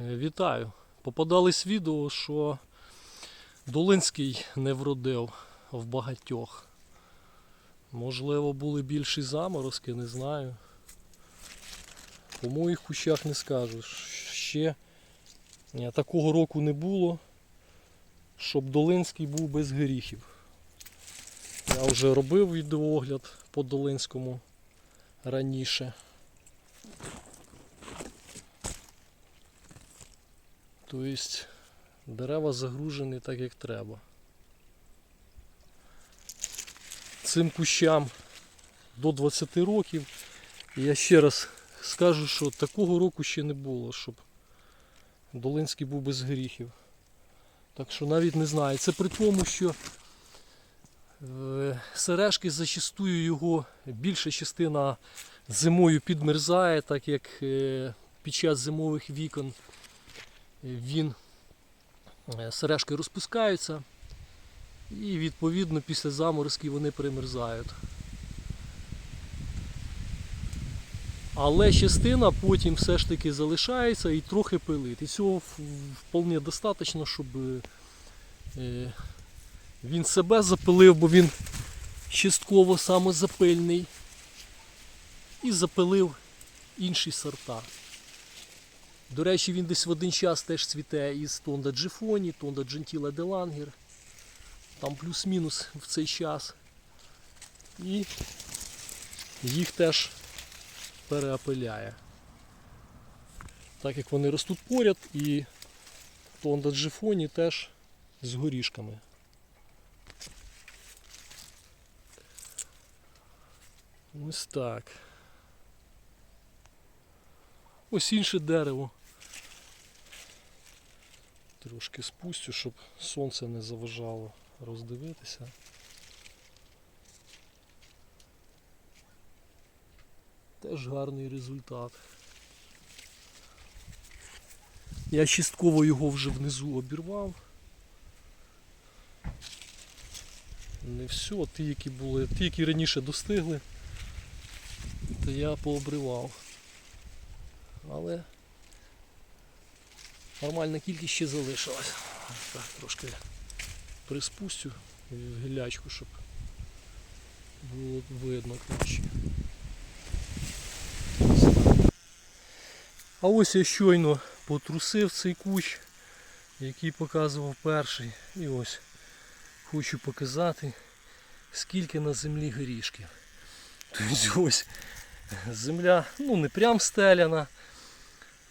Е, Вітаю. Попадались відео, що Долинський не вродив в багатьох. Можливо, були більші заморозки, не знаю. По моїх кущах не скажу. Ще е, такого року не було, щоб Долинський був без горіхів. Я вже робив відеоогляд по Долинському раніше. Тобто дерева загружені так, як треба. Цим кущам до 20 років. І я ще раз скажу, що такого року ще не було, щоб Долинський був без гріхів. Так що навіть не знаю. Це при тому, що е, сережки зачастую його більша частина зимою підмерзає, так як е, під час зимових вікон він е, сережки розпускаються і відповідно після заморозків вони примерзають. Але частина потім все ж таки залишається і трохи пилить. І цього вполне достатньо, щоб е, він себе запилив, бо він частково самозапильний. І запилив інші сорта. До речі, він десь в один час теж цвіте із Тонда Джифоні, Тонда Джентіла Делангер. Там плюс-мінус в цей час. І їх теж переапиляє. Так як вони ростуть поряд і Тонда Джифоні теж з горішками. Ось так. Ось інше дерево. Трошки спустю, щоб сонце не заважало роздивитися. Теж гарний результат. Я частково його вже внизу обірвав. Не все, ті, які були, ті, які раніше достигли, то я пообривав. Але нормальна кількість ще залишилась. Так, трошки приспустю гілячку, щоб було видно краще. А ось я щойно потрусив цей кущ, який показував перший. І ось хочу показати, скільки на землі горішків. Тобто ось земля, ну не прям стеляна,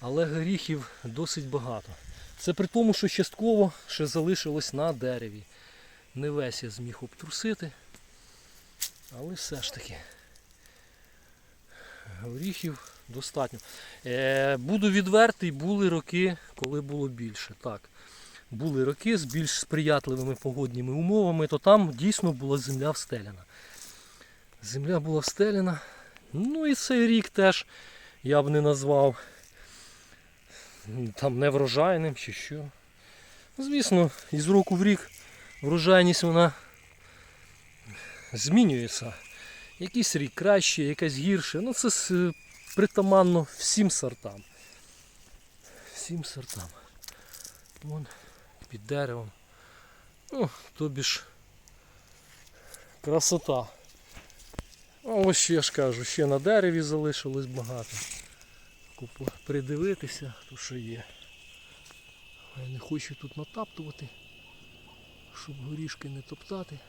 але горіхів досить багато. Це при тому, що частково ще залишилось на дереві. Не весь я зміг обтрусити, але все ж таки горіхів достатньо. Е, буду відвертий, були роки, коли було більше. Так, були роки з більш сприятливими погодніми умовами, то там дійсно була земля встеляна. Земля була встеляна. Ну і цей рік теж я б не назвав там неврожайним чи що. Звісно, із року в рік врожайність вона змінюється. Якийсь рік краще, якась гірше. Ну це притаманно всім сортам. Всім сортам. Вон під деревом. Ну, тобі ж красота. Ось ще я ж кажу, ще на дереві залишилось багато. Купу придивитися, то що є. Я не хочу тут натаптувати, щоб горішки не топтати.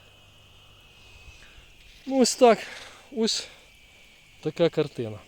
Ну ось так. Ось така картина.